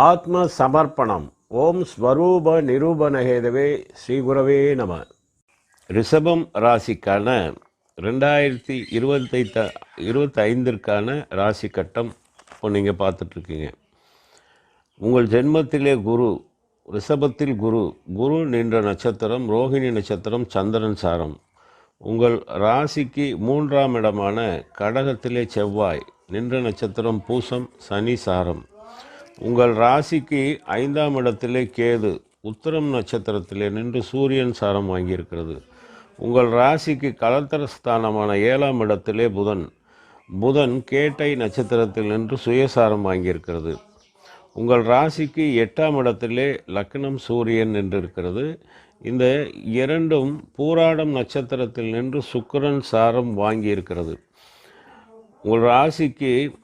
ஆத்ம சமர்ப்பணம் ஓம் ஸ்வரூப நிரூபணஹேதவே ஸ்ரீகுரவே நம. ரிஷபம் ராசிக்கான ரெண்டாயிரத்தி இருபத்தை த இருபத்தைந்திற்கான ராசி கட்டம் இப்போ நீங்கள் பார்த்துட்ருக்கீங்க. உங்கள் ஜென்மத்திலே குரு ரிஷபத்தில் குரு குரு நின்ற நட்சத்திரம் ரோஹிணி நட்சத்திரம் சந்திரன் சாரம். உங்கள் ராசிக்கு மூன்றாம் இடமான கடகத்திலே செவ்வாய் நின்ற நட்சத்திரம் பூசம் சனி சாரம். உங்கள் ராசிக்கு ஐந்தாம் இடத்திலே கேது உத்தரம் நட்சத்திரத்திலே நின்று சூரியன் சாரம் வாங்கியிருக்கிறது. உங்கள் ராசிக்கு கலத்தர ஸ்தானமான ஏழாம் இடத்திலே புதன். புதன் கேட்டை நட்சத்திரத்தில் நின்று சுயசாரம் வாங்கியிருக்கிறது. உங்கள் ராசிக்கு எட்டாம் இடத்திலே லக்னம் சூரியன் நின்றிருக்கிறது. இருக்கிறது இந்த இரண்டும் பூராடம் நட்சத்திரத்தில் நின்று சுக்கரன் சாரம் வாங்கியிருக்கிறது. உங்கள் ராசிக்கு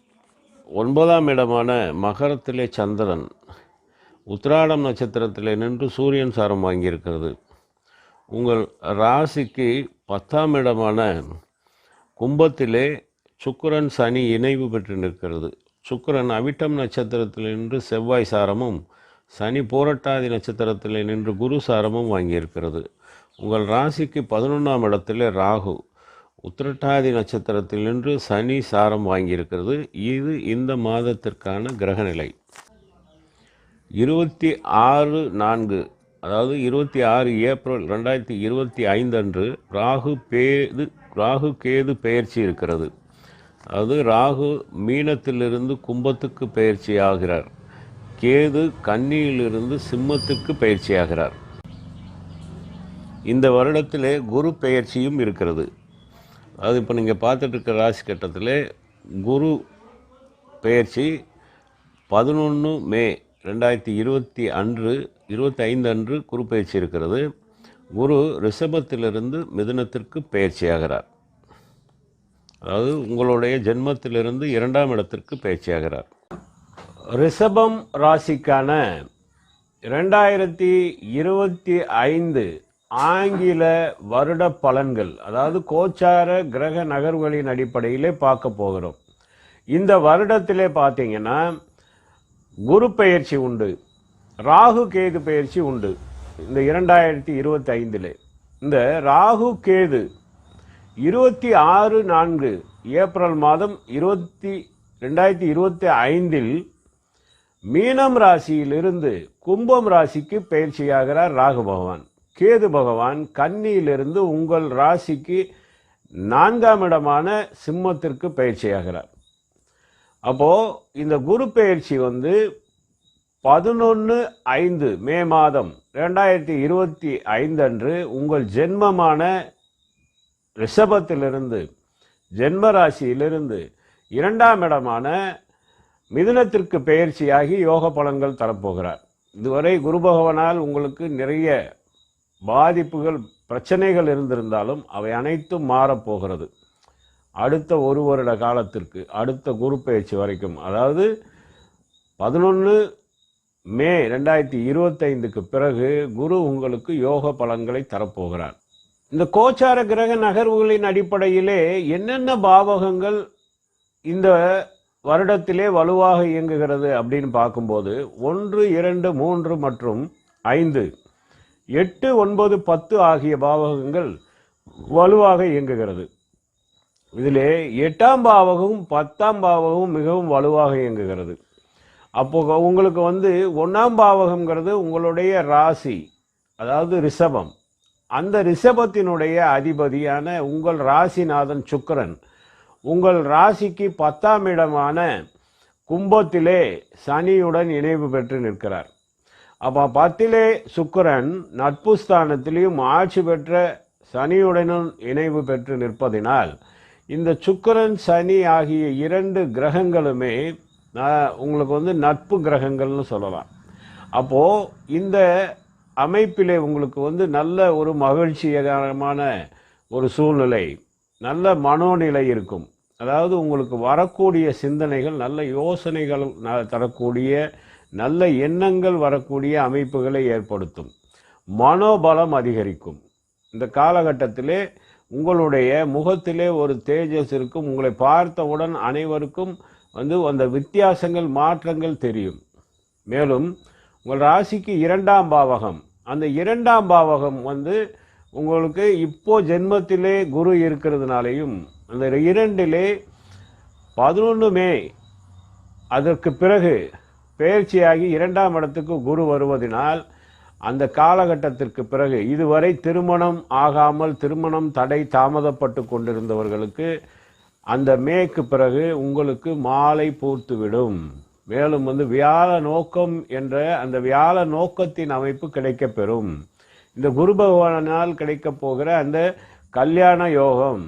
ஒன்பதாம் இடமான மகரத்திலே சந்திரன் உத்திராடம் நட்சத்திரத்திலே நின்று சூரியன் சாரம் வாங்கியிருக்கிறது. உங்கள் ராசிக்கு பத்தாம் இடமான கும்பத்திலே சுக்கரன் சனி இணைவு பெற்று நிற்கிறது. சுக்கரன் அவிட்டம் நட்சத்திரத்தில் நின்று செவ்வாய் சாரமும் சனி போரட்டாதி நட்சத்திரத்தில் நின்று குரு சாரமும் வாங்கியிருக்கிறது. உங்கள் ராசிக்கு பதினொன்றாம் இடத்திலே ராகு. உத்திரட்டாதி நட்சத்திரத்தில் நின்று சனி சாரம் வாங்கியிருக்கிறது. இது இந்த மாதத்திற்கான கிரகநிலை. இருபத்தி ஆறு நான்கு அதாவது இருபத்தி ஆறு ஏப்ரல் ரெண்டாயிரத்தி இருபத்தி ஐந்து அன்று ராகு பேது ராகு கேது பெயர்ச்சி இருக்கிறது. அதாவது ராகு மீனத்திலிருந்து கும்பத்துக்கு பயிற்சி ஆகிறார் கேது கன்னியிலிருந்து சிம்மத்துக்கு பயிற்சி ஆகிறார் இந்த வருடத்திலே குரு பெயர்ச்சியும் இருக்கிறது. அது இப்போ நீங்கள் பார்த்துட்டு ராசி கட்டத்தில் குரு பெயர்ச்சி பதினொன்று மே ரெண்டாயிரத்தி இருபத்தி அன்று இருபத்தி ஐந்து அன்று குரு பயிற்சி இருக்கிறது. குரு ரிஷபத்திலிருந்து மிதுனத்திற்கு பயிற்சியாகிறார் அதாவது உங்களுடைய ஜென்மத்திலிருந்து இரண்டாம் இடத்திற்கு பயிற்சியாகிறார் ரிஷபம் ராசிக்கான ரெண்டாயிரத்தி இருபத்தி ஐந்து ஆங்கில வருட பலன்கள் அதாவது கோச்சார கிரக நகர்வுகளின் அடிப்படையிலே பார்க்க போகிறோம். இந்த வருடத்திலே பார்த்தீங்கன்னா குரு பெயர்ச்சி உண்டு ராகு கேது பெயர்ச்சி உண்டு இந்த இரண்டாயிரத்தி இருபத்தி ஐந்தில் இந்த ராகு கேது இருபத்தி ஆறு நான்கு ஏப்ரல் மாதம் இருபத்தி ரெண்டாயிரத்தி இருபத்தி ஐந்தில் மீனம் ராசியிலிருந்து கும்பம் ராசிக்கு பயிற்சியாகிறார் ராகு பகவான். கேது பகவான் கன்னியிலிருந்து உங்கள் ராசிக்கு நான்காம் இடமான சிம்மத்திற்கு பயிற்சியாகிறார். அப்போது இந்த குரு பயிற்சி வந்து பதினொன்று ஐந்து மே மாதம் ரெண்டாயிரத்தி இருபத்தி ஐந்து அன்று உங்கள் ஜென்மமான ரிஷபத்திலிருந்து ஜென்ம ராசியிலிருந்து இரண்டாம் இடமான மிதுனத்திற்கு பெயர்ச்சியாகி யோக பலன்கள் தரப்போகிறார். இதுவரை குரு பகவானால் உங்களுக்கு நிறைய பாதிப்புகள் பிரச்சனைகள் இருந்திருந்தாலும் அவை அனைத்தும் மாறப்போகிறது அடுத்த ஒரு வருட காலத்திற்கு அடுத்த குரு பயிற்சி வரைக்கும். அதாவது பதினொன்று மே ரெண்டாயிரத்தி இருபத்தைந்துக்கு பிறகு குரு உங்களுக்கு யோக பலன்களை தரப்போகிறார். இந்த கோச்சார கிரக நகர்வுகளின் அடிப்படையிலே என்னென்ன பாவகங்கள் இந்த வருடத்திலே வலுவாக இயங்குகிறது அப்படின்னு பார்க்கும்போது ஒன்று இரண்டு மூன்று மற்றும் ஐந்து எட்டு ஒன்பது பத்து ஆகிய பாவகங்கள் வலுவாக இயங்குகிறது. இதிலே எட்டாம் பாவகமும் பத்தாம் பாவகமும் மிகவும் வலுவாக இயங்குகிறது. அப்போ உங்களுக்கு வந்து ஒன்றாம் பாவகம்ங்கிறது உங்களுடைய ராசி அதாவது ரிஷபம். அந்த ரிஷபத்தினுடைய அதிபதியான உங்கள் ராசிநாதன் சுக்கரன் உங்கள் ராசிக்கு பத்தாம் இடமான கும்பத்திலே சனியுடன் இணைவு பெற்று நிற்கிறார். அப்போ பத்திலே சுக்கிரன் நட்பு ஸ்தானத்திலையும் ஆட்சி பெற்ற சனியுடனும் இணைவு பெற்று நிற்பதினால் இந்த சுக்கரன் சனி ஆகிய இரண்டு கிரகங்களுமே உங்களுக்கு வந்து நட்பு கிரகங்கள்னு சொல்லலாம். அப்போது இந்த அமைப்பிலே உங்களுக்கு வந்து நல்ல ஒரு மகிழ்ச்சிகரமான ஒரு சூழ்நிலை நல்ல மனோநிலை இருக்கும். அதாவது உங்களுக்கு வரக்கூடிய சிந்தனைகள் நல்ல யோசனைகள் ந- தரக்கூடிய நல்ல எண்ணங்கள் வரக்கூடிய அமைப்புகளை ஏற்படுத்தும். மனோபலம் அதிகரிக்கும். இந்த காலகட்டத்திலே உங்களுடைய முகத்திலே ஒரு தேஜஸ் இருக்கும். உங்களை பார்த்தவுடன் அனைவருக்கும் வந்து அந்த வித்தியாசங்கள் மாற்றங்கள் தெரியும். மேலும் உங்கள் ராசிக்கு இரண்டாம் பாவகம். அந்த இரண்டாம் பாவகம் வந்து உங்களுக்கு இப்போ ஜென்மத்திலே குரு இருக்கிறதுனாலையும் அந்த இரண்டிலே பதினொன்று மே அதற்கு பிறகு பயிற்சியாகி இரண்டாம் இடத்துக்கு குரு வருவதினால் அந்த காலகட்டத்திற்கு பிறகு இதுவரை திருமணம் ஆகாமல் திருமணம் தடை தாமதப்பட்டு கொண்டிருந்தவர்களுக்கு அந்த மேக்கு பிறகு உங்களுக்கு மாலை பூர்த்துவிடும் மேலும் வந்து வியாழ நோக்கம் என்ற அந்த வியாழ நோக்கத்தின் அமைப்பு கிடைக்கப்பெறும். இந்த குரு பகவானால் கிடைக்கப் போகிற அந்த கல்யாண யோகம்.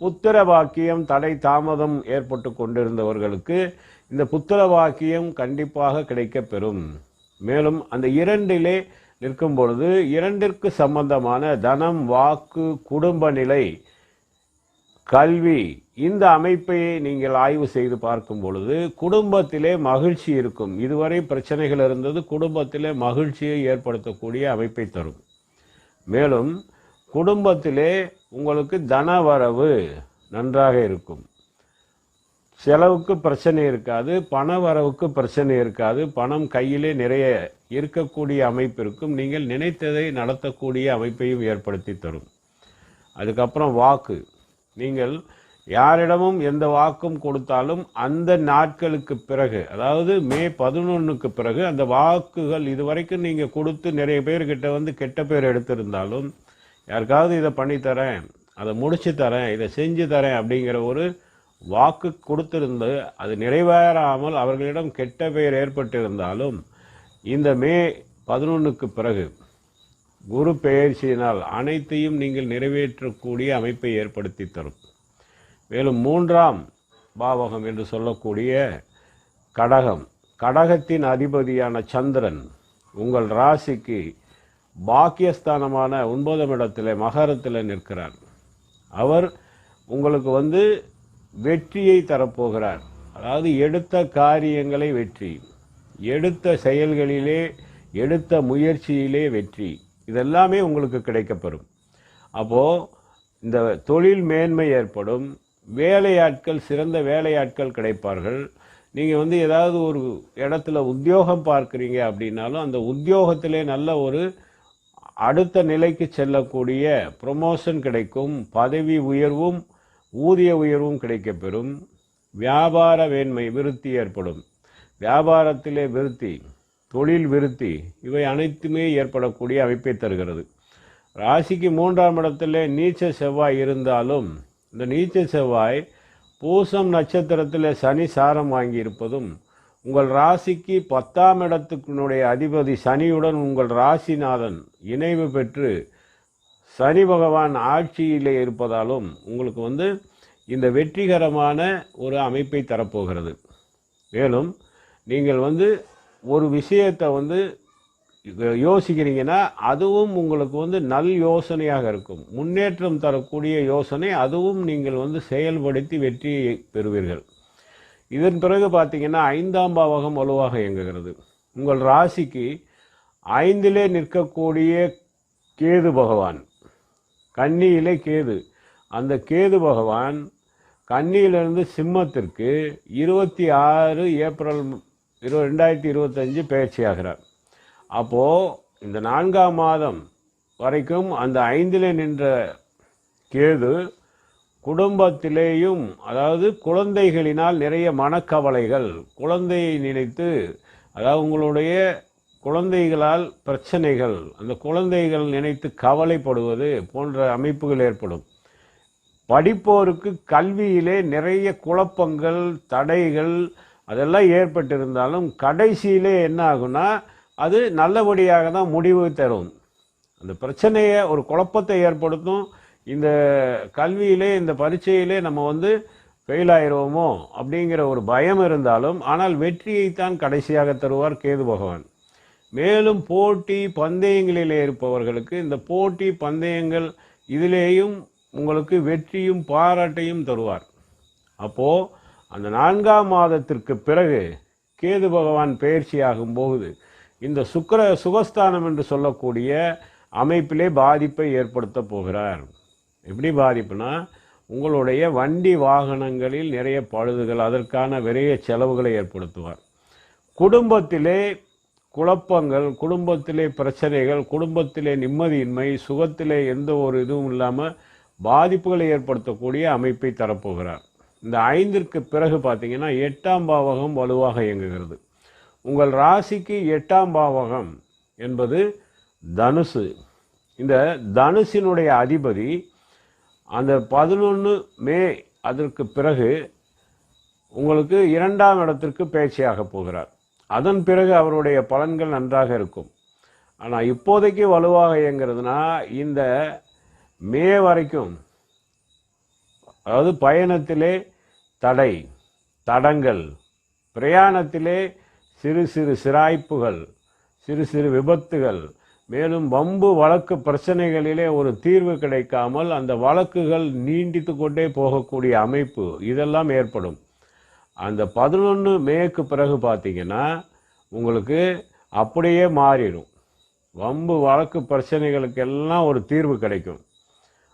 புத்திர வாக்கியம் தடை தாமதம் ஏற்பட்டு கொண்டிருந்தவர்களுக்கு இந்த புத்திர வாக்கியம் கண்டிப்பாக கிடைக்கப்பெறும் மேலும் அந்த இரண்டிலே நிற்கும் பொழுது இரண்டிற்கு சம்பந்தமான தனம் வாக்கு குடும்ப நிலை கல்வி இந்த அமைப்பை நீங்கள் ஆய்வு செய்து பார்க்கும் பொழுது குடும்பத்திலே மகிழ்ச்சி இருக்கும். இதுவரை பிரச்சனைகள் இருந்தது குடும்பத்திலே மகிழ்ச்சியை ஏற்படுத்தக்கூடிய அமைப்பை தரும். மேலும் குடும்பத்திலே உங்களுக்கு தனவரவு நன்றாக இருக்கும். செலவுக்கு பிரச்சனை இருக்காது பண வரவுக்கு பிரச்சனை இருக்காது பணம் கையிலே நிறைய இருக்கக்கூடிய அமைப்பு இருக்கும். நீங்கள் நினைத்ததை நடத்தக்கூடிய அமைப்பையும் ஏற்படுத்தி தரும். அதுக்கப்புறம் வாக்கு. நீங்கள் யாரிடமும் எந்த வாக்கும் கொடுத்தாலும் அந்த நாட்களுக்கு பிறகு அதாவது மே பதினொன்றுக்கு பிறகு அந்த வாக்குகள் இதுவரைக்கும் நீங்கள் கொடுத்து நிறைய பேர்கிட்ட வந்து கெட்ட பேர் எடுத்திருந்தாலும் யாருக்காவது இதை பண்ணித்தரேன் அதை முடித்து தரேன் இதை செஞ்சு தரேன் அப்படிங்கிற ஒரு வாக்கு கொடுத்திருந்து அது நிறைவேறாமல் அவர்களிடம் கெட்ட பெயர் ஏற்பட்டிருந்தாலும் இந்த மே பதினொன்றுக்கு பிறகு குரு பெயர்ச்சியினால் அனைத்தையும் நீங்கள் நிறைவேற்றக்கூடிய அமைப்பை ஏற்படுத்தி தரும். மேலும் மூன்றாம் பாவகம் என்று சொல்லக்கூடிய கடகம். கடகத்தின் அதிபதியான சந்திரன் உங்கள் ராசிக்கு பாக்கியஸ்தானமான ஒன்பதாம் இடத்தில் மகரத்தில் நிற்கிறார். அவர் உங்களுக்கு வந்து வெற்றியை தரப்போகிறார். அதாவது எடுத்த காரியங்களை வெற்றி எடுத்த செயல்களிலே எடுத்த முயற்சியிலே வெற்றி. இதெல்லாமே உங்களுக்கு கிடைக்கப்பெறும். அப்போது இந்த தொழில் மேன்மை ஏற்படும். வேலையாட்கள் சிறந்த வேலையாட்கள் கிடைப்பார்கள். நீங்கள் வந்து ஏதாவது ஒரு இடத்துல உத்தியோகம் பார்க்குறீங்க அப்படின்னாலும் அந்த உத்தியோகத்திலே நல்ல ஒரு அடுத்த நிலைக்கு செல்லக்கூடிய ப்ரொமோஷன் கிடைக்கும் பதவி உயர்வும் ஊதிய உயர்வும் கிடைக்கப்பெறும். வியாபார வேண்மை விருத்தி ஏற்படும். வியாபாரத்திலே விருத்தி தொழில் விருத்தி இவை அனைத்துமே ஏற்படக்கூடிய அமைப்பை தருகிறது. ராசிக்கு மூன்றாம் இடத்திலே நீச்ச செவ்வாய் இருந்தாலும் இந்த நீச்ச செவ்வாய் பூசம் நட்சத்திரத்தில் சனி சாரம் வாங்கியிருப்பதும் உங்கள் ராசிக்கு பத்தாம் இடத்துக்குனுடைய அதிபதி சனியுடன் உங்கள் ராசிநாதன் இணைவு பெற்று சனி பகவான் ஆட்சியிலே இருப்பதாலும் உங்களுக்கு வந்து இந்த வெற்றிகரமான ஒரு அமைப்பை தரப்போகிறது. மேலும் நீங்கள் வந்து ஒரு விஷயத்தை வந்து யோசிக்கிறீங்கன்னா அதுவும் உங்களுக்கு வந்து நல் யோசனையாக இருக்கும். முன்னேற்றம் தரக்கூடிய யோசனை அதுவும் நீங்கள் வந்து செயல்படுத்தி வெற்றியை பெறுவீர்கள். இதன் பிறகு பார்த்தீங்கன்னா ஐந்தாம் பாவகம் வலுவாக இயங்குகிறது. உங்கள் ராசிக்கு ஐந்திலே நிற்கக்கூடிய கேது பகவான் கன்னியிலே கேது. அந்த கேது பகவான் கன்னியிலிருந்து சிம்மத்திற்கு இருபத்தி ஆறு ஏப்ரல் இரு ரெண்டாயிரத்தி இருபத்தஞ்சு பயிற்சியாகிறார். அப்போது இந்த நான்காம் மாதம் வரைக்கும் அந்த ஐந்திலே நின்ற கேது குடும்பத்திலேயும் அதாவது குழந்தைகளினால் நிறைய மனக்கவலைகள் குழந்தையை நினைத்து அதாவது உங்களுடைய குழந்தைகளால் பிரச்சனைகள் அந்த குழந்தைகள் நினைத்து கவலைப்படுவது போன்ற அமைப்புகள் ஏற்படும். படிப்போருக்கு கல்வியிலே நிறைய குழப்பங்கள் தடைகள் அதெல்லாம் ஏற்பட்டிருந்தாலும் கடைசியிலே என்ன ஆகும்னா அது நல்லபடியாக தான் முடிவு தரும். அந்த பிரச்சனையை ஒரு குழப்பத்தை ஏற்படுத்தும். இந்த கல்வியிலே இந்த பரீட்சையிலே நம்ம வந்து ஃபெயில் ஆயிடுவோமோ அப்படிங்கிற ஒரு பயம் இருந்தாலும் ஆனால் வெற்றியைத்தான் கடைசியாக தருவார் கேது பகவான். மேலும் போட்டி பந்தயங்களிலே இருப்பவர்களுக்கு இந்த போட்டி பந்தயங்கள் இதிலேயும் உங்களுக்கு வெற்றியும் பாராட்டையும் தருவார். அப்போது அந்த நான்காம் மாதத்திற்கு பிறகு கேது பகவான் பயிற்சியாகும் போகுது. இந்த சுக்கர சுகஸ்தானம் என்று சொல்லக்கூடிய அமைப்பிலே பாதிப்பை ஏற்படுத்த போகிறார். எப்படி பாதிப்புனா உங்களுடைய வண்டி வாகனங்களில் நிறைய பழுதுகள் அதற்கான விரைய செலவுகளை ஏற்படுத்துவார். குடும்பத்திலே குழப்பங்கள் குடும்பத்திலே பிரச்சனைகள் குடும்பத்திலே நிம்மதியின்மை சுகத்திலே எந்த ஒரு இதுவும் இல்லாமல் பாதிப்புகளை ஏற்படுத்தக்கூடிய அமைப்பை தரப்போகிறார். இந்த ஐந்திற்கு பிறகு பார்த்தீங்கன்னா எட்டாம் பாவகம் வலுவாக இயங்குகிறது. உங்கள் ராசிக்கு எட்டாம் பாவகம் என்பது தனுசு. இந்த தனுசினுடைய அதிபதி அந்த பதினொன்று மே அதற்கு பிறகு உங்களுக்கு இரண்டாம் இடத்திற்கு பயிற்சியாக போகிறார். அதன் பிறகு அவருடைய பலன்கள் நன்றாக இருக்கும். ஆனால் இப்போதைக்கு வலுவாக இயங்கிறதுனா இந்த மே வரைக்கும் அதாவது பயணத்திலே தடை தடங்கள் பிரயாணத்திலே சிறு சிறு சிராய்ப்புகள் சிறு சிறு விபத்துகள் மேலும் வம்பு வழக்கு பிரச்சனைகளிலே ஒரு தீர்வு கிடைக்காமல் அந்த வழக்குகள் நீண்டித்து கொண்டே போகக்கூடிய அமைப்பு இதெல்லாம் ஏற்படும். அந்த பதினொன்று மேக்கு பிறகு பார்த்தீங்கன்னா உங்களுக்கு அப்படியே மாறிடும். வம்பு வழக்கு பிரச்சனைகளுக்கெல்லாம் ஒரு தீர்வு கிடைக்கும்.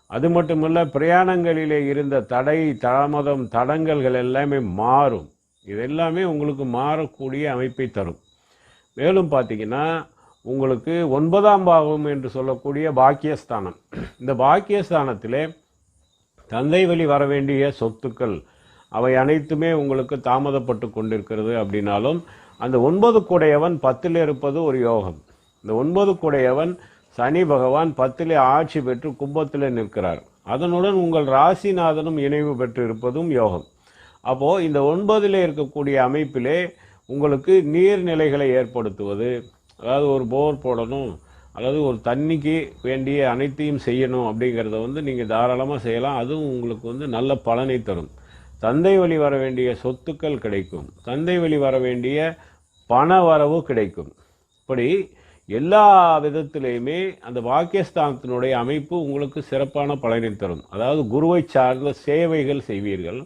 அது மட்டுமல்ல பிரயாணங்களிலே இருந்த தடை தாமதம் தடங்கல்கள் எல்லாமே மாறும். இதெல்லாமே உங்களுக்கு மாறக்கூடிய அமைப்பை தரும். மேலும் பார்த்தீங்கன்னா உங்களுக்கு ஒன்பதாம் பாவம் என்று சொல்லக்கூடிய பாக்கியஸ்தானம். இந்த பாக்கியஸ்தானத்திலே தந்தை வழி வர வேண்டிய சொத்துக்கள் அவை அனைத்துமே உங்களுக்கு தாமதப்பட்டு கொண்டிருக்கிறது அப்படின்னாலும் அந்த ஒன்பது குடையவன் பத்தில் இருப்பது ஒரு யோகம். இந்த ஒன்பது குடையவன் சனி பகவான் பத்திலே ஆட்சி பெற்று கும்பத்திலே நிற்கிறார். அதனுடன் உங்கள் ராசிநாதனும் இணைவு பெற்று இருப்பதும் யோகம். அப்போது இந்த ஒன்பதிலே இருக்கக்கூடிய அமைப்பிலே உங்களுக்கு நீர்நிலைகளை ஏற்படுத்துவது அதாவது ஒரு போர் போடணும் அதாவது ஒரு தண்ணிக்கு வேண்டிய அனைத்தையும் செய்யணும் அப்படிங்கிறத வந்து நீங்கள் தாராளமாக செய்யலாம். அதுவும் உங்களுக்கு வந்து நல்ல பலனை தரும். தந்தை வழி வர வேண்டிய சொத்துக்கள் கிடைக்கும். தந்தை வழி வர வேண்டிய பண வரவு கிடைக்கும். இப்படி எல்லா விதத்திலையுமே அந்த பாக்கியஸ்தானத்தினுடைய அமைப்பு உங்களுக்கு சிறப்பான பலனை தரும். அதாவது குருவை சார்ந்த சேவைகள் செய்வீர்கள்.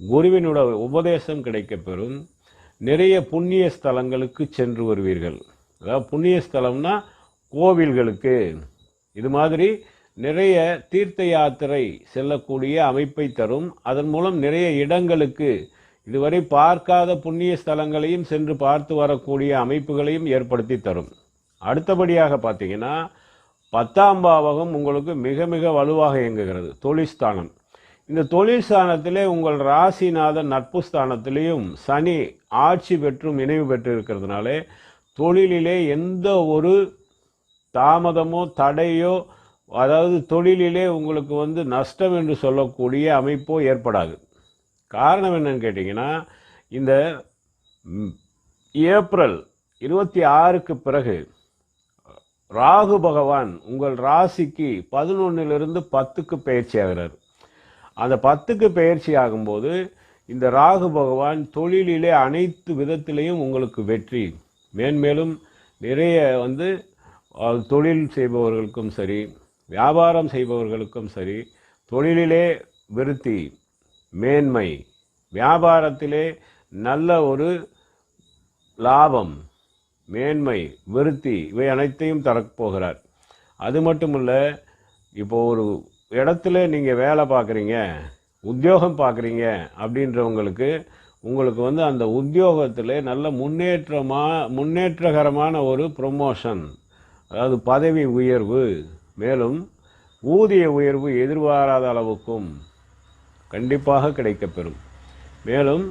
குருவினோட உபதேசம் கிடைக்கப்பெறும். நிறைய புண்ணிய ஸ்தலங்களுக்கு சென்று வருவீர்கள். அதாவது புண்ணிய ஸ்தலம்னா கோவில்களுக்கு. இது மாதிரி நிறைய தீர்த்த யாத்திரை செல்லக்கூடிய அமைப்பை தரும். அதன் மூலம் நிறைய இடங்களுக்கு இதுவரை பார்க்காத புண்ணிய ஸ்தலங்களையும் சென்று பார்த்து வரக்கூடிய அமைப்புகளையும் ஏற்படுத்தி தரும். அடுத்தபடியாக பார்த்தீங்கன்னா பத்தாம் பாவகம் உங்களுக்கு மிக மிக வலுவாக இயங்குகிறது. தொழில்ஸ்தானம் இந்த தொழில் ஸ்தானத்திலே உங்கள் ராசிநாதன் நட்பு ஸ்தானத்திலேயும் சனி ஆட்சி பெற்றும் இணைவு பெற்று இருக்கிறதுனாலே தொழிலிலே எந்த ஒரு தாமதமோ தடையோ அதாவது தொழிலிலே உங்களுக்கு வந்து நஷ்டம் என்று சொல்லக்கூடிய அமைப்போ ஏற்படாது. காரணம் என்னன்னு கேட்டிங்கன்னா இந்த ஏப்ரல் இருபத்தி ஆறுக்கு பிறகு ராகு பகவான் உங்கள் ராசிக்கு பதினொன்னிலிருந்து பத்துக்கு பயிற்சி ஆகிறார். அந்த பத்துக்கு பயிற்சி ஆகும்போது இந்த ராகு பகவான் தொழிலிலே அனைத்து விதத்திலையும் உங்களுக்கு வெற்றி. மேன்மேலும் நிறைய வந்து தொழில் செய்பவர்களுக்கும் சரி வியாபாரம் செய்பவர்களுக்கும் சரி தொழிலிலே விருத்தி மேன்மை வியாபாரத்திலே நல்ல ஒரு லாபம் மேன்மை விருத்தி இவை அனைத்தையும் தரப்போகிறார் அது மட்டுமல்ல இப்போ ஒரு இடத்துல நீங்கள் வேலை பார்க்குறீங்க உத்தியோகம் பார்க்குறீங்க அப்படின்றவங்களுக்கு உங்களுக்கு வந்து அந்த உத்தியோகத்தில் நல்ல முன்னேற்றமாக முன்னேற்றகரமான ஒரு ப்ரொமோஷன் அதாவது பதவி உயர்வு மேலும் ஊதிய உயர்வு எதிர்பாராத அளவுக்கும் கண்டிப்பாக கிடைக்கப்பெறும். மேலும்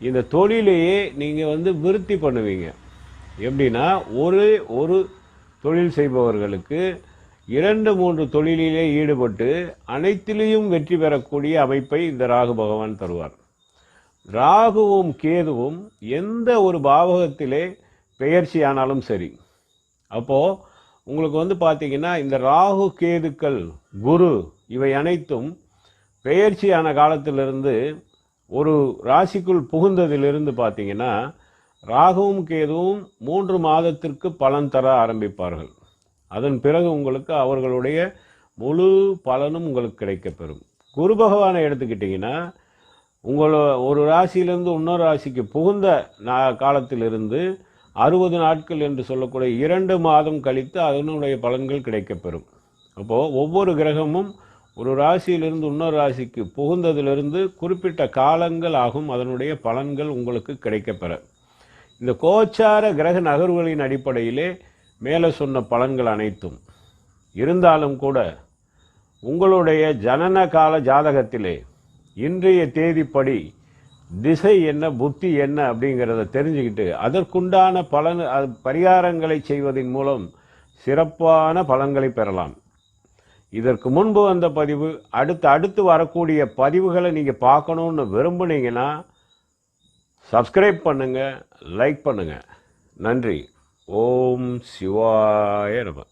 இந்த தொழிலையே நீங்கள் வந்து விருத்தி பண்ணுவீங்க. எப்படின்னா ஒரு ஒரு தொழில் செய்பவர்களுக்கு இரண்டு மூன்று தொழிலிலே ஈடுபட்டு அனைத்திலையும் வெற்றி பெறக்கூடிய அமைப்பை இந்த ராகு பகவான் தருவார். ராகுவும் கேதுவும் எந்த ஒரு பாவகத்திலே பெயர்ச்சியானாலும் சரி. அப்போது உங்களுக்கு வந்து பார்த்தீங்கன்னா இந்த ராகு கேதுக்கள் குரு இவை அனைத்தும் பெயர்ச்சியான காலத்திலிருந்து ஒரு ராசிக்குள் புகுந்ததிலிருந்து பார்த்தீங்கன்னா ராகுவும் கேதுவும் மூன்று மாதத்திற்கு பலன் தர ஆரம்பிப்பார்கள். அதன் பிறகு உங்களுக்கு அவர்களுடைய முழு பலனும் உங்களுக்கு கிடைக்கப்பெறும். குரு பகவானை எடுத்துக்கிட்டிங்கன்னா உங்களோட ஒரு ராசியிலிருந்து இன்னொரு ராசிக்கு புகுந்த நா காலத்திலிருந்து அறுபது நாட்கள் என்று சொல்லக்கூடிய இரண்டு மாதம் கழித்து அதனுடைய பலன்கள் கிடைக்கப்பெறும். அப்போது ஒவ்வொரு கிரகமும் ஒரு ராசியிலிருந்து இன்னொரு ராசிக்கு புகுந்ததிலிருந்து குறிப்பிட்ட காலங்கள் ஆகும். அதனுடைய பலன்கள் உங்களுக்கு கிடைக்கப்பெற. இந்த கோச்சார கிரக நகர்வுகளின் அடிப்படையிலே மேலே சொன்ன பலன்கள் அனைத்தும். இருந்தாலும் கூட உங்களுடைய ஜனன கால ஜாதகத்திலே இன்றைய தேதிப்படி திசை என்ன புத்தி என்ன அப்படிங்கிறத தெரிஞ்சுக்கிட்டு அதற்குண்டான பலன் அது பரிகாரங்களை செய்வதன் மூலம் சிறப்பான பலன்களை பெறலாம். இதற்கு முன்பு வந்த பதிவு அடுத்து அடுத்து வரக்கூடிய பதிவுகளை நீங்கள் பார்க்கணுன்னு விரும்புனீங்கன்னா சப்ஸ்கிரைப் பண்ணுங்கள் லைக் பண்ணுங்கள் நன்றி. ஓம் சிவாய நம.